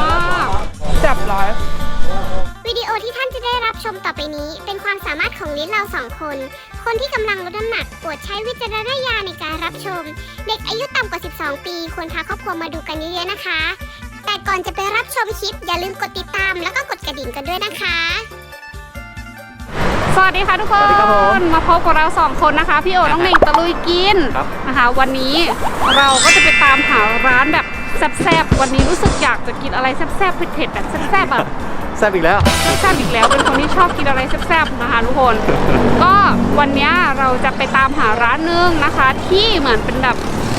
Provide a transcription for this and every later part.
มากแซ่บร้อย วิดีโอที่ท่านจะได้รับชมต่อไปนี้ เป็นความสามารถของลิ้นเราสองคน คนที่กำลังลดน้ำหนักโปรดใช้วิจารณญาณในการรับชม เด็กอายุต่ำกว่า 12 ปีควรพาครอบครัวมาดูกันเยอะๆนะคะ แต่ก่อนจะไปรับชมคลิป อย่าลืมกดติดตามแล้วก็กดกระดิ่งกันด้วยนะคะ สวัสดีค่ะทุกคสวัสดีครับผมนมาพบกับเราสองคนนะคะ พี่โอน้องเน่งตะลุยกินครับ นะคะ วันนี้เราก็จะไปตามหาร้านแบบ แซ่บๆวันนี้รู้สึกอยากจะกินอะไรแซ่บๆเผ็ดๆแบบแซ่บๆแบบแซ่บอีกแล้วแซ่บๆอีกแล้วเป็นคนที่ชอบกินอะไรแซ่บๆนะคะทุกคน ก็วันเนี้ยเราจะไปตามหาร้านนึงนะคะ ที่เหมือนเป็นแบบ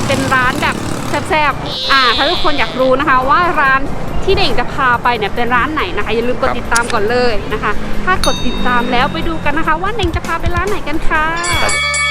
เป็นร้านแบบแซ่บๆอ่าถ้าทุกคนอยากรู้นะคะว่าร้านที่เด่งจะพาไปเนี่ยเป็นร้านไหนนะคะอย่าลืมกดติดตามก่อนเลยนะคะ ถ้ากดติดตามแล้วไปดูกันนะคะ ว่าเด่งจะพาไปร้านไหนกันค่ะ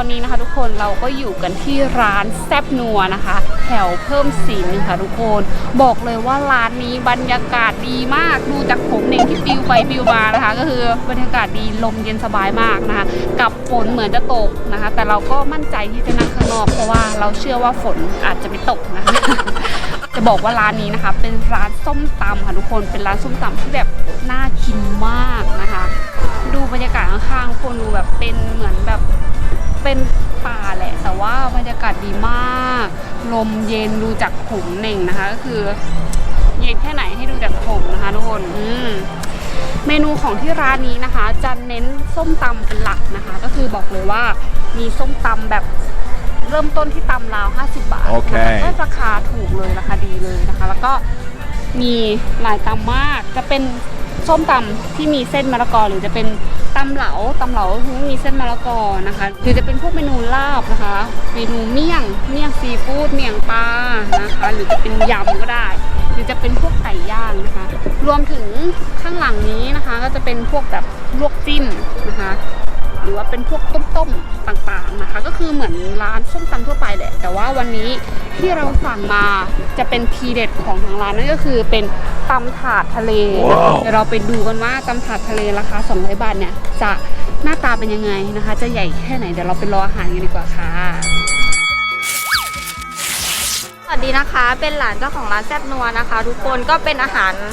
อนนี้นะคะ ทุกคนเราก็อยู่กันที่ร้านแซบนัวนะคะ แถวเพิ่มศิลป์ค่ะทุกคน บอกเลยว่าร้านนี้บรรยากาศดีมากดูจากผมเองที่ปิวไปปิวมานะคะ ก็คือบรรยากาศดีลมเย็นสบายมากนะคะ กับฝนเหมือนจะตกนะคะ แต่เราก็มั่นใจที่จะนั่งข้างนอกเพราะว่าเราเชื่อว่าฝนอาจจะไม่ตกนะคะจะบอกว่าร้านนี้นะคะ เป็นร้านส้มตำค่ะทุกคนเป็นร้านส้มตำที่แบบน่ากินมากนะคะ ดูบรรยากาศข้างๆคนดูแบบเป็นเหมือนแบบ เป็นป่าแหละ แต่ว่าบรรยากาศดีมาก ลมเย็นดูจากผมเน่งนะคะ ก็คือ เย็นแค่ไหนให้ดูจากผมนะคะทุกคนอืมเมนูของที่ร้านนี้นะคะ จะเน้นส้มตำเป็นหลักนะคะ ก็คือบอกเลยว่ามีส้มตำแบบเริ่มต้นที่ตำราว 50 บาทโอเค นะคะก็ราคาถูกเลยราคาดีเลยนะคะ แล้วก็มีหลายตำมากจะเป็น ส้มตำที่มีเส้นมะละกอหรือจะเป็นตำเหลาตำเหลาก็คือมีเส้นมะละกอนะคะหรือจะเป็นพวกเมนูลาบนะคะเมนูเมี่ยงเมี่ยงซีฟู้ดเมี่ยงปลานะคะ หรือจะเป็นยำก็ได้ หรือจะเป็นพวกไก่ย่างนะคะ รวมถึงข้างหลังนี้นะคะ ก็จะเป็นพวกแบบลวกจิ้มนะคะ หรือว่าเป็นพวกต้มๆต่างๆนะคะ ก็คือเหมือนร้านส้มตำทั่วไปแหละ แต่ว่าวันนี้ที่เราสั่งมาจะเป็นทีเด็ดของทางร้านนั่นก็คือเป็นตำถาดทะเลนะคะว้าวเดี๋ยวเราไปดูกันว่าตำถาดทะเลราคา 200 บาทเนี่ยจะหน้าตาเป็นยังไงนะคะ จะใหญ่แค่ไหนเดี๋ยวเราไปรออาหารกันดีกว่าค่ะสวัสดีนะคะ เป็นหลานเจ้าของร้านแซ่บนัวนะคะ ทุกคนก็เป็นอาหารอ่า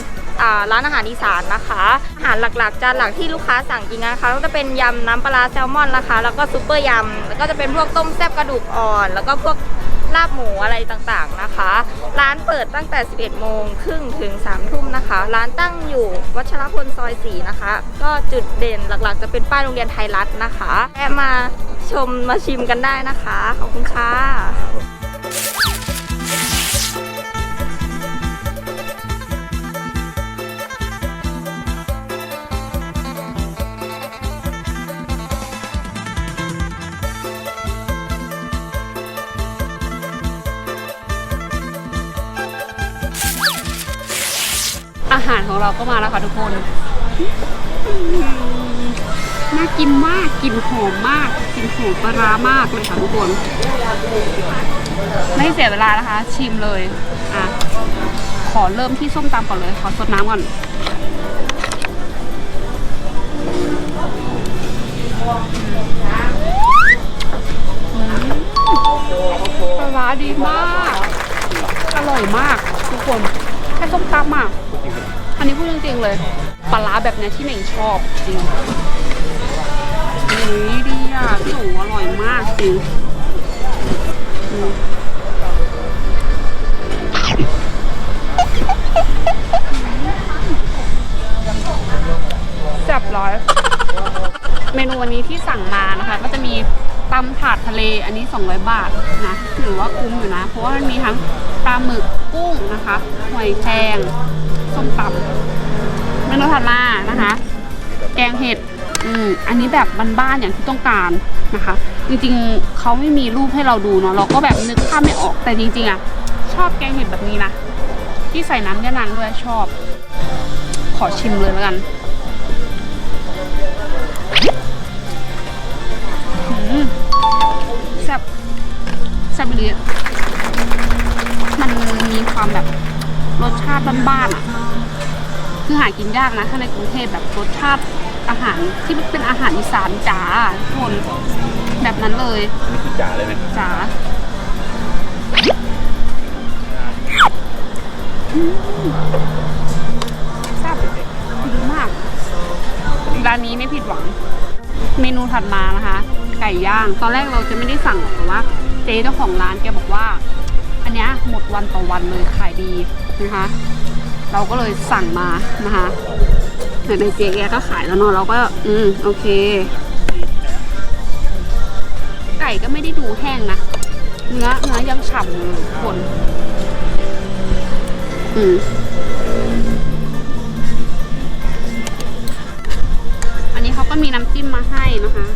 ร้านอาหารอีสานนะคะ อาหารหลักๆจานหลักที่ลูกค้าสั่งกินนะคะก็จะเป็นยำน้ำปลาแซลมอนนะคะ แล้วก็ซุปเปอร์ยำแล้วก็จะเป็นพวกต้มแซ่บกระดูกอ่อน แล้วก็พวกลาบหมูอะไรต่างๆนะคะ ร้านเปิดตั้งแต่ 11 โมงครึ่งถึง 3 ทุ่มนะคะ ร้านตั้งอยู่วัชรพลซอย 4 นะคะ ก็จุดเด่นหลักๆ จะเป็นป้ายโรงเรียนไทยรัฐนะคะแวะมาชมมาชิมกันได้นะคะ ขอบคุณค่ะ อาหารของเราก็มาแล้วค่ะทุกคนน่ากินมากกลิ่นหอมมากกลิ่นหอมปลาร้ามากเลยค่ะทุกคน ไม่เสียเวลานะคะ ชิมเลยอะขอเริ่มที่ส้มตำก่อนเลย ขอสดน้ำก่อนปลาร้าดีมาก อร่อยมากทุกคนแค่ส้มตำอะ อันนี้พูดจริงๆเลยปลาร้าแบบเนี้ยที่เหน่งชอบจริงอุ้ยดีอะพี่หนูอร่อยมากจริงอืมแซ่บร้อย เมนูวันนี้ที่สั่งมานะคะ ก็จะมีตำถาดทะเลอันนี้ 200 บาทนะถือว่าคุ้มอยู่นะ เพราะว่ามันมีทั้งปลาหมึกกุ้งนะคะหอยแครง ส้มตำเมนูถัดมานะคะ แกงเห็ดอืมอันนี้แบบบ้านๆอย่างที่ต้องการนะคะ จริงๆเขาไม่มีรูปให้เราดูเนาะเราก็แบบนึกภาพไม่ออกแต่จริงๆอะชอบแกงเห็ดแบบนี้นะที่ใส่น้ำยะนางด้วยชอบ ขอชิมเลยแล้วกันแซ่บแซ่บเลยมันมีความแบบรสชาติบ้านๆอะ คือหากินยากนะถ้าในกรุงเทพแบบรสชาติอาหารที่เป็นอาหารอีสานจ๋าทุกคนแบบนั้นเลยอันนี้คือจ๋าเลยไหมจ๋าอืมแซ่บดีมากร้านนี้ไม่ผิดหวัง เมนูถัดมานะคะ ไก่ย่าง ตอนแรกเราจะไม่ได้สั่งหรอกแต่ว่า เจ๊เจ้าของร้านแกบอกว่า อันเนี้ยหมดวันต่อวันเลยขายดีนะคะ เราก็เลยสั่งมานะคะแต่ในเจ๊แกก็ขายแล้วเนอะเราก็อืมโอเค ไก่ก็ไม่ได้ดูแห้งนะ เนื้อเนื้อยังฉ่ำอยู่เลยคน อืมอันนี้เขาก็มีน้ำจิ้มมาให้นะคะ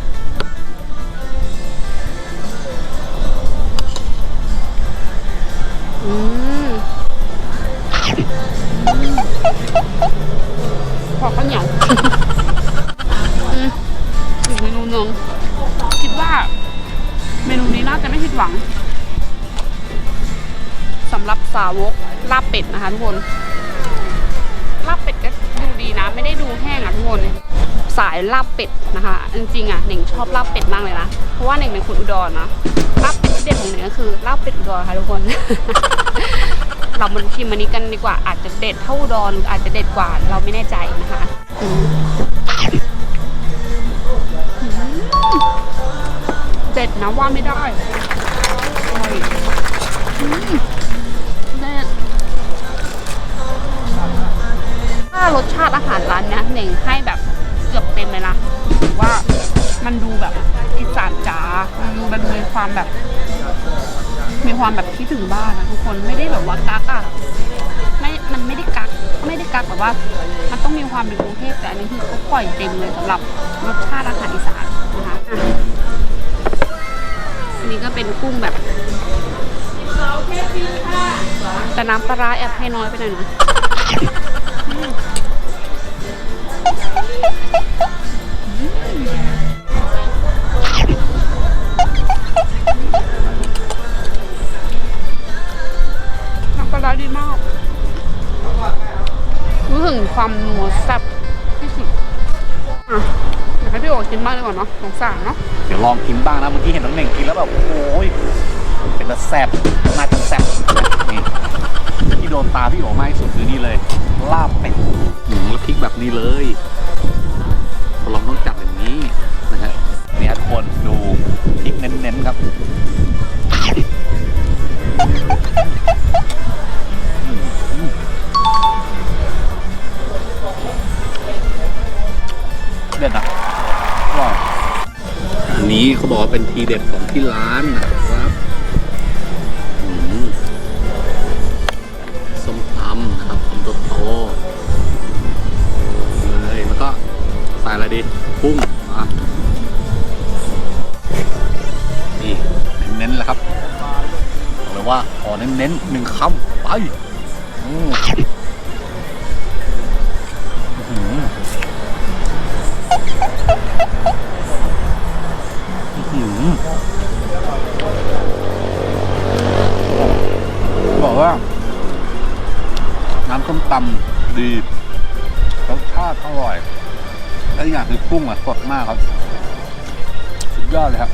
ทุกคนลาบเป็ดก็ดูดีนะ ไม่ได้ดูแห้งอะทุกคนสายลาบเป็ดนะคะจริงๆอะหนึ่งชอบลาบเป็ดมากเลยนะเพราะว่าหนึ่งเป็นคนอุดรนะลาบเป็ดเด็ดของหนึ่งก็คือลาบเป็ดอุดรค่ะทุกคน เรามาชิมอันนี้กันดีกว่าอาจจะเด็ดเท่าอุดรอาจจะเด็ดกว่าเราไม่แน่ใจนะคะเด็ดนะว่าไม่ได้อร่อยารสชาติอาหารร้านเนี้ยเน่งให้แบบเกือบเต็มเลยนะถือว่ามันดูแบบอีสานจ๋ามันดูมันมีความแบบ มีความแบบคิดถึงบ้านนะทุกคนไม่ได้แบบว่ากักอะไม่มันไม่ได้กักไม่ได้กักแบบว่า มันต้องมีความเป็นกรุงเทพแต่อันนี้คือเขาปล่อยเต็มเลยสำหรับรสชาติอาหารอีสานนะคะอะอันนี้ก็เป็นกุ้งแบบแต่น้ำปลาร้าแอบให้น้อยไปหน่อยนะ สงสารเนาะเดี๋ยวลองกินบ้างนะเมื่อกี้เห็นน้องเหน่งกินแล้วแบบโอ้ยเป็นละแซ่บน่าจะแซ่บนี่ที่โดนตาพี่โอมากที่สุดคือนี่เลยลาบเป็ดหืมแล้วพริกแบบนี้เลยเราต้องจับอย่างนี้นะฮะเนี่ยทุกคนดูพริกเน้นๆครับเด็ดนะ อันนี้เขาบอกว่าเป็นทีเด็ดของที่ร้านนะครับอืมส้มตำนะครับคำโตโตเลยแล้วก็ใส่อะไรดีกุ้งอะนี่เน้นๆแล้วครับบอกเลยว่าขอเน้นๆหนึ่งคำไป บอกว่า น้ำส้มตำดีรสชาติอร่อย และอย่างคือกุ้งอะสดมากครับ สุดยอดเลยครับ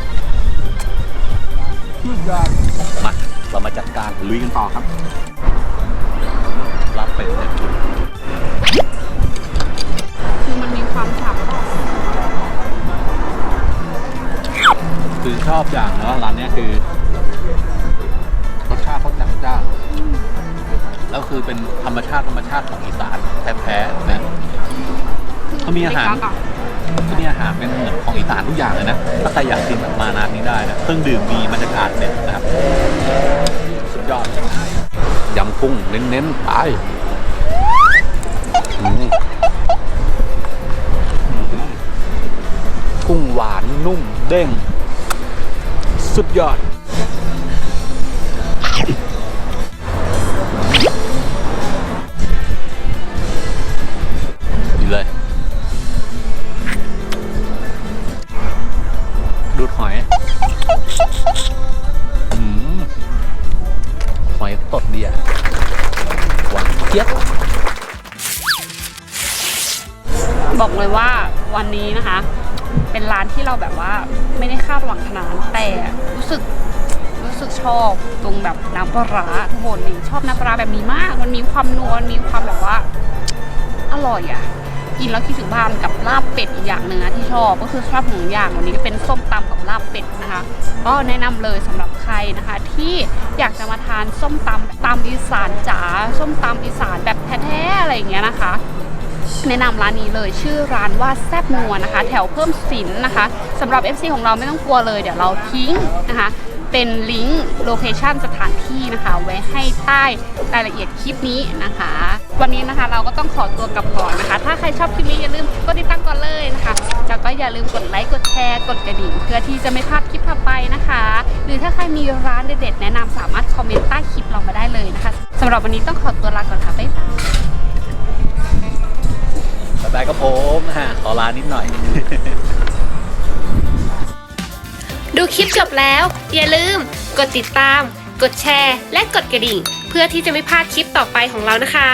สุดยอดมาเรามาจัดการลุยกันต่อครับรับเป็ด คือชอบอย่างเนาะร้านเนี้ยคือรสชาติเขาจัดจ้านแล้วคือเป็นธรรมชาติธรรมชาติของอีสานแท้ๆนะเขามีอาหารไกักะที่นี่อาหารเป็นเหมือนของอีสานทุกอย่างเลยนะ ถ้าใครอยากกินแบบมาร้านนี้ได้นะ เครื่องดื่มมีบรรยากาศเด็ดนะครับ สุดยอดยำกุ้งเน้นๆไปอืมกุ้งหวานนุ่มเด้ง สุดยอด ดีเลย ดูดหอยอืมหอยสดดีอะหวานเจี๊ยบบอกเลยว่าวันนี้นะคะ เป็นร้านที่เราแบบว่าไม่ได้คาดหวังขนาดนั้นแต่รู้สึกรู้สึกชอบตรงแบบน้ำปลาร้าทุกคนนี่ชอบน้ำปลาแบบนี้มาก มันมีความนัวมีความแบบว่าอร่อยอะ่ะกินแล้วคิดถึงบ้านกับลาบเป็ดอีกอย่างหนึ่งนะที่ชอบก็คือชอบหนึ่งอย่างวันนี้ก็เป็นส้มตำกับลาบเป็ดนะคะก็แนะนำเลยสำหรับใครนะคะ ที่อยากจะมาทานส้มตำตำอีสานจ๋าส้มตำอีสานแบบแท้ๆอะไรอย่างเงี้ยนะคะ แนะนำร้านนี้เลยชื่อร้านว่าแซบนัวนะคะ แถวเพิ่มสินนะคะสำหรับ FC ของเราไม่ต้องกลัวเลย เดี๋ยวเราทิ้งนะคะ เป็นลิงก์โลเคชันสถานที่นะคะ ไว้ให้ใต้รายละเอียดคลิปนี้นะคะ วันนี้นะคะเราก็ต้องขอตัวกลับก่อนนะคะ ถ้าใครชอบคลิปนี้อย่าลืมกดติดตามก่อนเลยนะคะแล้วก็อย่าลืมกดไลค์กดแชร์กดกระดิ่ง เพื่อที่จะไม่พลาดคลิปถัดไปนะคะ หรือถ้าใครมีร้านเด็ดๆแนะนำสามารถคอมเมนต์ใต้คลิปเรามาได้เลยนะคะสำหรับวันนี้ต้องขอตัวลาก่อนค่ะบ๊ายบาย ได้ก็ผมฮะขอลานิดหน่อย ดูคลิปจบแล้ว อย่าลืม กดติดตาม กดแชร์ และกดกระดิ่ง เพื่อที่จะไม่พลาดคลิปต่อไปของเรานะคะ